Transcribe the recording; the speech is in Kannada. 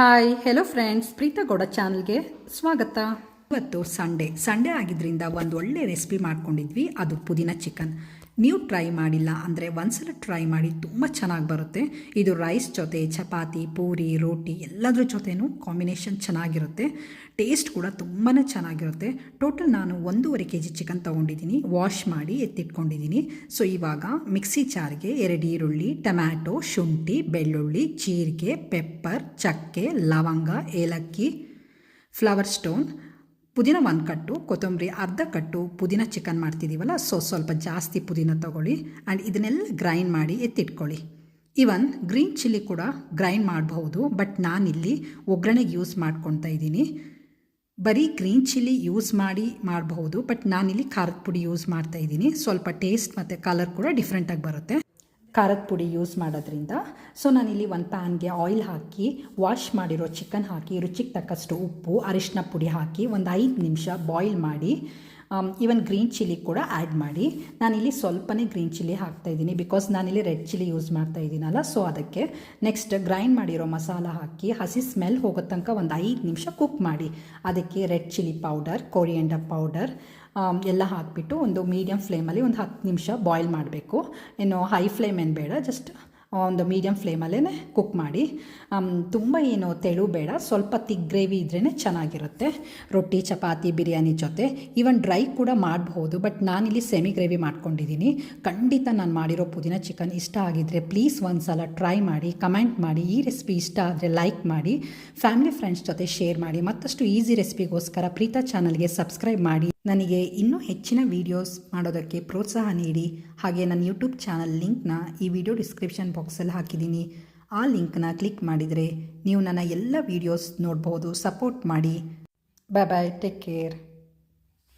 Hi hello friends Preetha Gowda ಚಾನಲ್ಗೆ ಸ್ವಾಗತ. ಇವತ್ತು ಸಂಡೇ. ಸಂಡೇ ಆಗಿದ್ದರಿಂದ ಒಂದು ಒಳ್ಳೆ ರೆಸಿಪಿ ಮಾಡ್ಕೊಂಡಿದ್ವಿ. ಅದು ಪುದೀನ ಚಿಕನ್ ನೀವು ಟ್ರೈ ಮಾಡಿಲ್ಲ ಅಂದರೆ ಒಂದ್ಸಲ ಟ್ರೈ ಮಾಡಿ ತುಂಬ ಚೆನ್ನಾಗಿ ಬರುತ್ತೆ. ಇದು ರೈಸ್ ಜೊತೆ, ಚಪಾತಿ, ಪೂರಿ, ರೋಟಿ ಎಲ್ಲದ್ರ ಜೊತೆನೂ ಕಾಂಬಿನೇಷನ್ ಚೆನ್ನಾಗಿರುತ್ತೆ. ಟೇಸ್ಟ್ ಕೂಡ ತುಂಬಾ ಚೆನ್ನಾಗಿರುತ್ತೆ. ಟೋಟಲ್ ನಾನು ಒಂದೂವರೆ ಕೆ ಜಿ ಚಿಕನ್ ತೊಗೊಂಡಿದ್ದೀನಿ. ವಾಶ್ ಮಾಡಿ ಎತ್ತಿಟ್ಕೊಂಡಿದ್ದೀನಿ. ಸೊ ಇವಾಗ ಮಿಕ್ಸಿ ಜಾರ್ಗೆ ಎರಡು ಈರುಳ್ಳಿ, ಟೊಮ್ಯಾಟೊ, ಶುಂಠಿ, ಬೆಳ್ಳುಳ್ಳಿ, ಜೀರಿಗೆ ಪೆಪ್ಪರ್ ಚಕ್ಕೆ, ಲವಂಗ, ಏಲಕ್ಕಿ ಫ್ಲವರ್ ಸ್ಟೋನ್ ಪುದೀನ ಒಂದು ಕಟ್ಟು, ಕೊತ್ತಂಬರಿ ಅರ್ಧ ಕಟ್ಟು ಪುದೀನ ಚಿಕನ್ ಮಾಡ್ತಿದ್ದೀವಲ್ಲ ಸೊ ಸ್ವಲ್ಪ ಜಾಸ್ತಿ ಪುದೀನ ತೊಗೊಳ್ಳಿ ಆ್ಯಂಡ್ ಇದನ್ನೆಲ್ಲ ಗ್ರೈಂಡ್ ಮಾಡಿ ಎತ್ತಿಟ್ಕೊಳ್ಳಿ. ಇವನ್ ಗ್ರೀನ್ ಚಿಲ್ಲಿ ಕೂಡ ಗ್ರೈಂಡ್ ಮಾಡಬಹುದು ಬಟ್ ನಾನಿಲ್ಲಿ ಒಗ್ಗರಣೆಗೆ ಯೂಸ್ ಮಾಡ್ಕೊತಾ ಇದ್ದೀನಿ. ಬರೀ ಗ್ರೀನ್ ಚಿಲ್ಲಿ ಯೂಸ್ ಮಾಡಿ ಮಾಡಬಹುದು ಬಟ್ ನಾನಿಲ್ಲಿ ಖಾರದ ಪುಡಿ ಯೂಸ್ ಮಾಡ್ತಾ ಇದ್ದೀನಿ. ಸ್ವಲ್ಪ ಟೇಸ್ಟ್ ಮತ್ತು ಕಲರ್ ಕೂಡ ಡಿಫ್ರೆಂಟಾಗಿ ಬರುತ್ತೆ. ಖಾರದ ಪುಡಿ ಯೂಸ್ ಮಾಡೋದ್ರಿಂದ. ಸೊ ನಾನಿಲ್ಲಿ ಒಂದು ಪ್ಯಾನ್ಗೆ ಆಯಿಲ್ ಹಾಕಿ ವಾಶ್ ಮಾಡಿರೋ ಚಿಕನ್ ಹಾಕಿ, ರುಚಿಗೆ ತಕ್ಕಷ್ಟು ಉಪ್ಪು ಅರಿಶಿನ ಪುಡಿ ಹಾಕಿ ಒಂದು ಐದು ನಿಮಿಷ ಬಾಯ್ಲ್ ಮಾಡಿ ಈವನ್ ಗ್ರೀನ್ ಚಿಲ್ಲಿ ಕೂಡ ಆ್ಯಡ್ ಮಾಡಿ. ನಾನಿಲ್ಲಿ ಸ್ವಲ್ಪನೇ ಗ್ರೀನ್ ಚಿಲ್ಲಿ ಹಾಕ್ತಾ ಇದ್ದೀನಿ ಬಿಕಾಸ್ ನಾನಿಲ್ಲಿ ರೆಡ್ ಚಿಲ್ಲಿ ಯೂಸ್ ಮಾಡ್ತಾ ಇದ್ದೀನಲ್ಲ ಸೊ ಅದಕ್ಕೆ ನೆಕ್ಸ್ಟ್ ಗ್ರೈಂಡ್ ಮಾಡಿರೋ ಮಸಾಲ ಹಾಕಿ ಹಸಿ ಸ್ಮೆಲ್ ಹೋಗೋ ತನಕ ಒಂದು ಐದು ನಿಮಿಷ ಕುಕ್ ಮಾಡಿ. ಅದಕ್ಕೆ red chilli powder coriander powder ಎಲ್ಲ ಹಾಕಿಬಿಟ್ಟು ಒಂದು ಮೀಡಿಯಮ್ ಫ್ಲೇಮಲ್ಲಿ ಒಂದು ಹತ್ತು ನಿಮಿಷ ಬಾಯ್ಲ್ ಮಾಡಬೇಕು. ಏನು ಹೈ ಫ್ಲೇಮ್ ಏನು ಬೇಡ ಜಸ್ಟ್ ಒಂದು ಮೀಡಿಯಮ್ ಫ್ಲೇಮಲ್ಲೇ ಕುಕ್ ಮಾಡಿ. ತುಂಬ ಏನು ತೆಳು ಬೇಡ, ಸ್ವಲ್ಪ ತಿಕ್ ಗ್ರೇವಿ ಇದ್ರೇ ಚೆನ್ನಾಗಿರುತ್ತೆ. ರೊಟ್ಟಿ, ಚಪಾತಿ, ಬಿರಿಯಾನಿ ಜೊತೆ. ಈವನ್ ಡ್ರೈ ಕೂಡ ಮಾಡಬಹುದು ಬಟ್ ನಾನಿಲ್ಲಿ ಸೆಮಿ ಗ್ರೇವಿ ಮಾಡ್ಕೊಂಡಿದ್ದೀನಿ ಖಂಡಿತ ನಾನು ಮಾಡಿರೋ ಪುದೀನ ಚಿಕನ್ ಇಷ್ಟ ಆಗಿದ್ದರೆ ಪ್ಲೀಸ್ ಒಂದು ಸಲ ಟ್ರೈ ಮಾಡಿ ಕಮೆಂಟ್ ಮಾಡಿ. ಈ ರೆಸಿಪಿ ಇಷ್ಟ ಆದರೆ ಲೈಕ್ ಮಾಡಿ. ಫ್ಯಾಮಿಲಿ ಫ್ರೆಂಡ್ಸ್ ಜೊತೆ ಶೇರ್ ಮಾಡಿ. ಮತ್ತಷ್ಟು ಈಸಿ ರೆಸಿಪಿಗೋಸ್ಕರ ಪ್ರೀತಾ ಚಾನಲ್ಗೆ ಸಬ್ಸ್ಕ್ರೈಬ್ ಮಾಡಿ. ನನಗೆ ಇನ್ನೂ ಹೆಚ್ಚಿನ ವೀಡಿಯೋಸ್ ಮಾಡೋದಕ್ಕೆ ಪ್ರೋತ್ಸಾಹ ನೀಡಿ, ಹಾಗೆ ನನ್ನ ಯೂಟ್ಯೂಬ್ ಚಾನಲ್ ಲಿಂಕ್ನ ಈ ವಿಡಿಯೋ ಡಿಸ್ಕ್ರಿಪ್ಷನ್ ಬಾಕ್ಸಲ್ಲಿ ಹಾಕಿದ್ದೀನಿ. ಆ ಲಿಂಕ್ನ ಕ್ಲಿಕ್ ಮಾಡಿದರೆ ನೀವು ನನ್ನ ಎಲ್ಲ ವೀಡಿಯೋಸ್ ನೋಡ್ಬೋದು ಸಪೋರ್ಟ್ ಮಾಡಿ. ಬಾಯ್ ಬಾಯ್ ಟೇಕ್ ಕೇರ್